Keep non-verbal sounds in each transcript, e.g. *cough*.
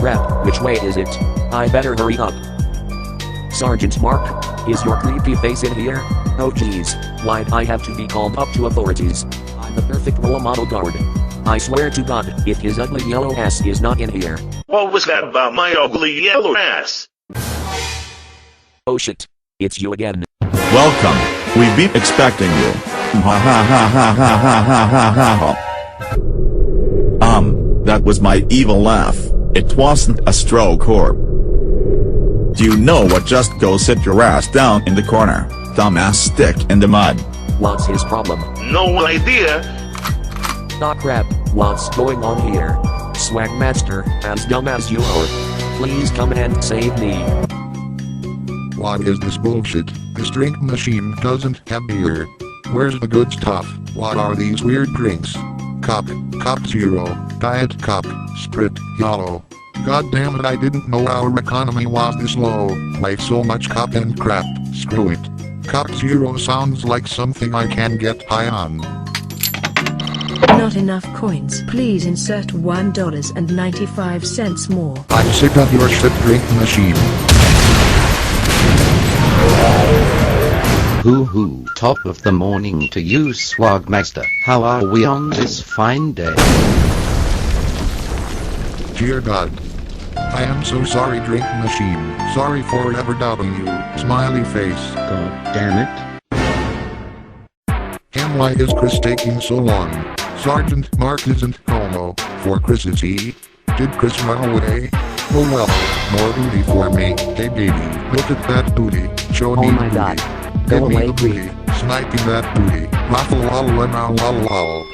Crap, which way is it? I better hurry up. Sergeant Mark, is your creepy face in here? Oh jeez, why'd I have to be called up to authorities? I'm the perfect role model guard. I swear to God, if his ugly yellow ass is not in here. What was that about my ugly yellow ass? Oh shit, it's you again. Welcome. We've been expecting you. Ha ha ha ha ha ha ha ha ha. Um, that was my evil laugh. It wasn't a stroke or. Do you know what? Just go sit your ass down in the corner. Dumbass stick in the mud. What's his problem? No idea. Ah crap, what's going on here? Swag Master, as dumb as you are. Please come and save me. What is this bullshit? This drink machine doesn't have beer. Where's the good stuff? What are these weird drinks? Cup, Cup Zero, Diet Cup, Sprit, Yellow. God damn it, I didn't know our economy was this low. Like so much cup and crap, screw it. Cup Zero sounds like something I can get high on. Not enough coins. Please insert $1.95 more. I'm sick of your shit drink machine. Hoo hoo, top of the morning to you Swagmaster. How are we on this fine day? Dear God. I am so sorry drink machine. Sorry for ever doubting you. Smiley face. God damn it. And why is Chris taking so long? Sergeant Mark isn't homo. For Chris is he? Did Chris run away? Oh well, more booty for me. Hey baby, look at that booty. Show oh me Oh my booty. God. Give Go me away, the booty. Sniping that booty. Waffle waddle and ow waddle waddle.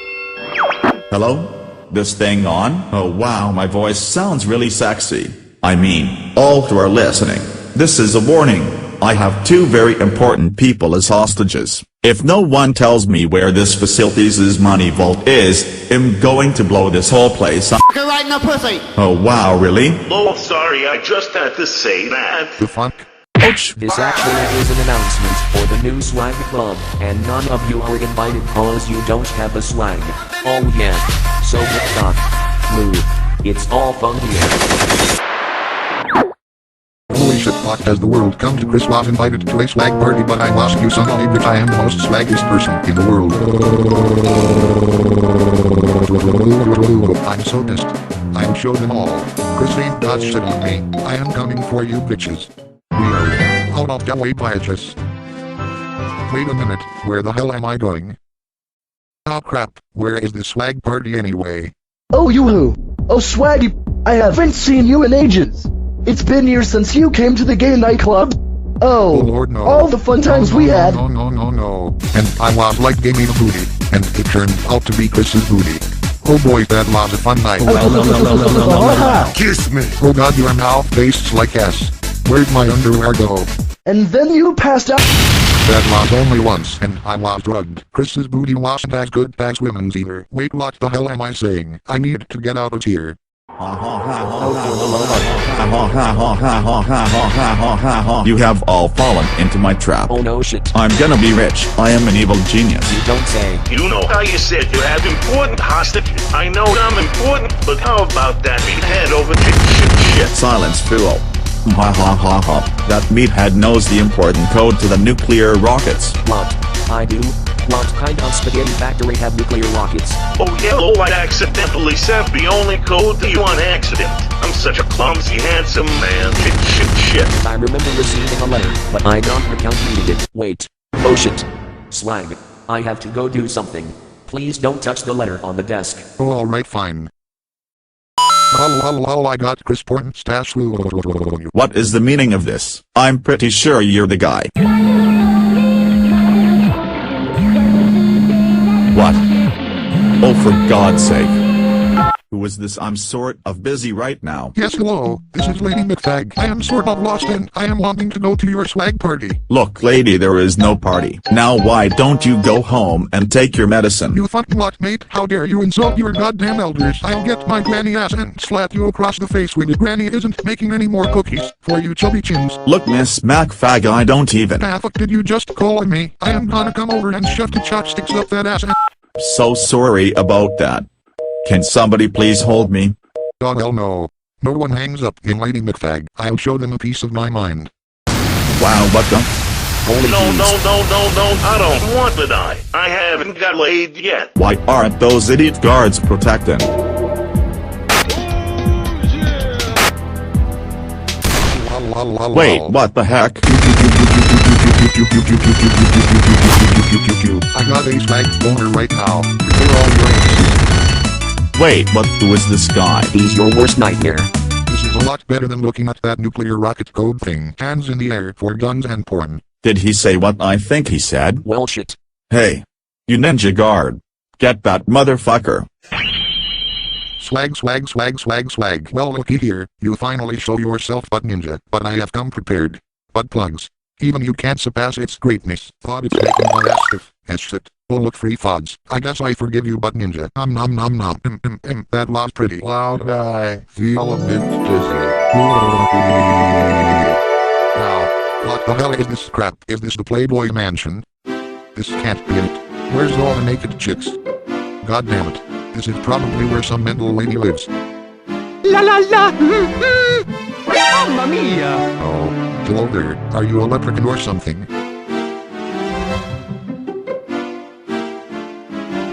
Hello? This thing on? Oh wow, my voice sounds really sexy. I mean, all who are listening, this is a warning. I have two very important people as hostages. If no one tells me where this facility's money vault is, I'm going to blow this whole place up. right in the pussy. Oh wow, really? Oh, sorry, I just had to say that. The fuck? Ouch. This actually is an announcement for the new swag club, and none of you are invited cause you don't have a swag. Oh yeah. So get up. Move. It's all fun here. Holy shit fuck has the world come to Chris was invited to a swag party but I lost you son of a bitch I am the most swaggiest person in the world. I'm so pissed. I'm show them all. Chris ain't got shit on me. I am coming for you bitches. Weird. Out of the way bitches. Wait a minute, where the hell am I going? Oh crap, where is the swag party anyway? Oh Yoo-hoo! Oh Swaggy! I haven't seen you in ages! It's been years since you came to the gay nightclub! Oh Oh, lord no. all the fun times no, we no, had! No, no, no, no. And I was like gave me the booty. And it turned out to be Chris's booty. Oh boy, that was a fun night. Kiss me! Oh god, your mouth tastes like ass. Where'd my underwear go? And then you passed out! That was only once, and I was drugged. Chris's booty wasn't as good as women's either. Wait, what the hell am I saying? I need to get out of here. You have all fallen into my trap. Oh no shit. I'm gonna be rich. I am an evil genius. You don't say. You know how you said you have important hostage? I know I'm important, but how about that meathead over shit, shit, shit? Silence, fool. Ha ha ha ha. That meathead knows the important code to the nuclear rockets. What? I do? What kind of spaghetti factory have nuclear rockets? Oh, yellow, I accidentally sent the only code to you on accident. I'm such a clumsy, handsome man. Shit, shit, shit. I remember receiving a letter, but I don't recount reading it. Wait. Oh shit. Swag. I have to go do something. Please don't touch the letter on the desk. Oh, alright, fine. What is the meaning of this? I'm pretty sure you're the guy. What? Oh, for God's sake. Who is this? I'm sort of busy right now. Yes, hello. This is Lady McFag. I am sort of lost and I am wanting to go to your swag party. Look, lady, there is no party. Now why don't you go home and take your medicine? You fucking what, mate? How dare you insult your goddamn elders? I'll get my granny ass and slap you across the face when your granny isn't making any more cookies for you chubby chins. Look, Miss MacFag, I don't even. Ah, fuck did you just call on me? I am gonna come over and shove the chopsticks up that ass So sorry about that. Can somebody please hold me? Oh hell no. No one hangs up in Lady McFag. I'll show them a piece of my mind. Wow, what the? Holy No, jeez. no, no, no, no, I don't want to die. I haven't got laid yet. Why aren't those idiot guards protecting? Wait, what the heck? I got a swag boner right now. Before all your answers. Wait, but who is this guy? He's your worst nightmare. This is a lot better than looking at that nuclear rocket code thing. Hands in the air for guns and porn. Did he say what I think he said? Well shit. Hey. You ninja guard. Get that motherfucker. Swag, swag, swag, swag, swag. Well, looky here. You finally show yourself, Butt Ninja. But I have come prepared. Butt plugs. Even you can't surpass its greatness. Thought it's making my. As shit. Oh look, free fods. I guess I forgive you, but Ninja. Nom nom nom nom. Mm, mm, mm. That was pretty loud. I feel a bit dizzy. Now, what the hell is this crap? Is this the Playboy Mansion? This can't be it. Where's all the naked chicks? God damn it. This is probably where some mental lady lives. La la la! *laughs* Mamma mia! Oh, hello there. Are you a leprechaun or something?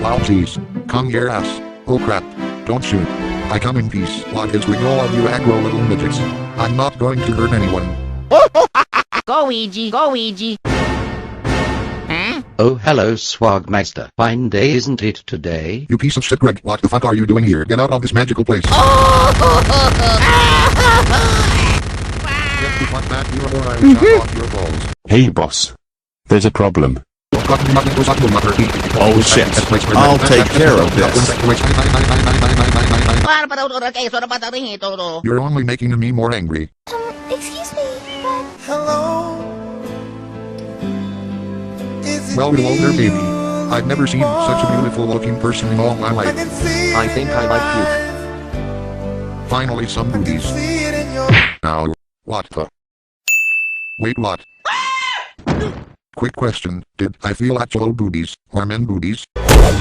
Wow, jeez. Come here, ass. Oh crap. Don't shoot. I come in peace. What is with all of you aggro little midgets? I'm not going to hurt anyone. *laughs* Go Ouija, go Ouija. Hmm? Oh hello Swagmaster. Fine day isn't it today? You piece of shit, Greg. What the fuck are you doing here? Get out of this magical place. Oh! *laughs* Hey boss. There's a problem. Oh shit. I'll take care of this. You're only making me more angry. Um, excuse me, but... Hello? Is it Well, hello me there, baby. I've never seen such a beautiful looking person in all my I life. can see I think I like you. Finally, some I can booties. see it in your... Now, what the? Wait, what? Quick question, did I feel actual booties, or men booties?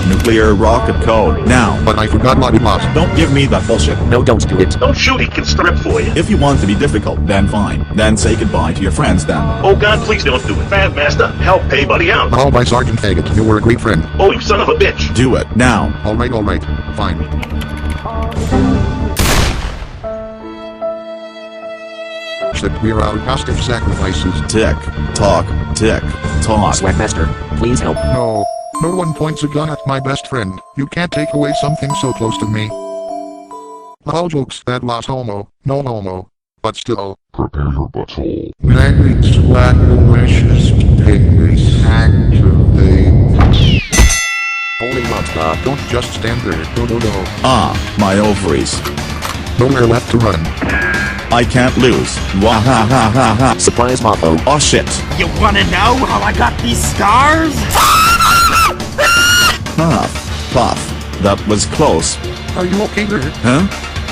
Nuclear rocket code. Now. But I forgot what it was. Don't give me that bullshit. No, don't do it. Don't shoot, he can strip for you. If you want to be difficult, then fine. Then say goodbye to your friends then. Oh god, please don't do it. Fat Master, help pay buddy out. Oh, by Sergeant Faggot, you were a great friend. Oh, you son of a bitch. Do it now. Alright, alright, fine. Shit, we're out past of sacrifices. Tick, tock, tick, tock. Swagmaster, please help. No, no one points a gun at my best friend. You can't take away something so close to me. All jokes, that was homo, no homo. But still. Prepare your butthole. Magic swag wishes penguins activate. Holy monster. Don't just stand there, no no no. Ah, my ovaries. Nowhere left to run. I can't lose. Wahahaha. Surprise Moppo. Oh shit. You wanna know how I got these scars? *laughs* Puff, puff. That was close. Are you okay there? Huh?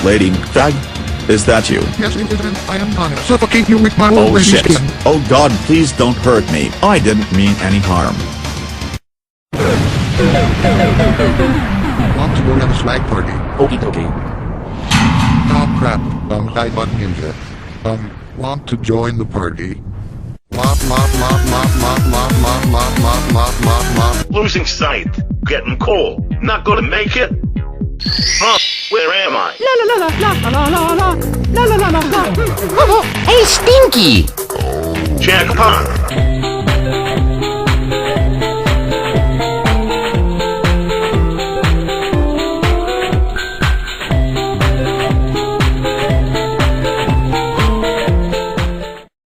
Lady Fag? Is that you? Yes, it isn't. I am gonna suffocate you with my Oh old lady shit. skin. Oh god, please don't hurt me. I didn't mean any harm. Want to go to the swag party? Okie dokie. Oh crap. Um, hi, Bud Ninja. Um, want to join the party? Lop, lop, lop, lop, lop, lop, lop, lop, lop, lop, lop, lop. Losing sight. Getting cold. Not gonna make it? Huh? Where am I? La la la la la la la la la la la la la. Hey, Stinky! Jackpot.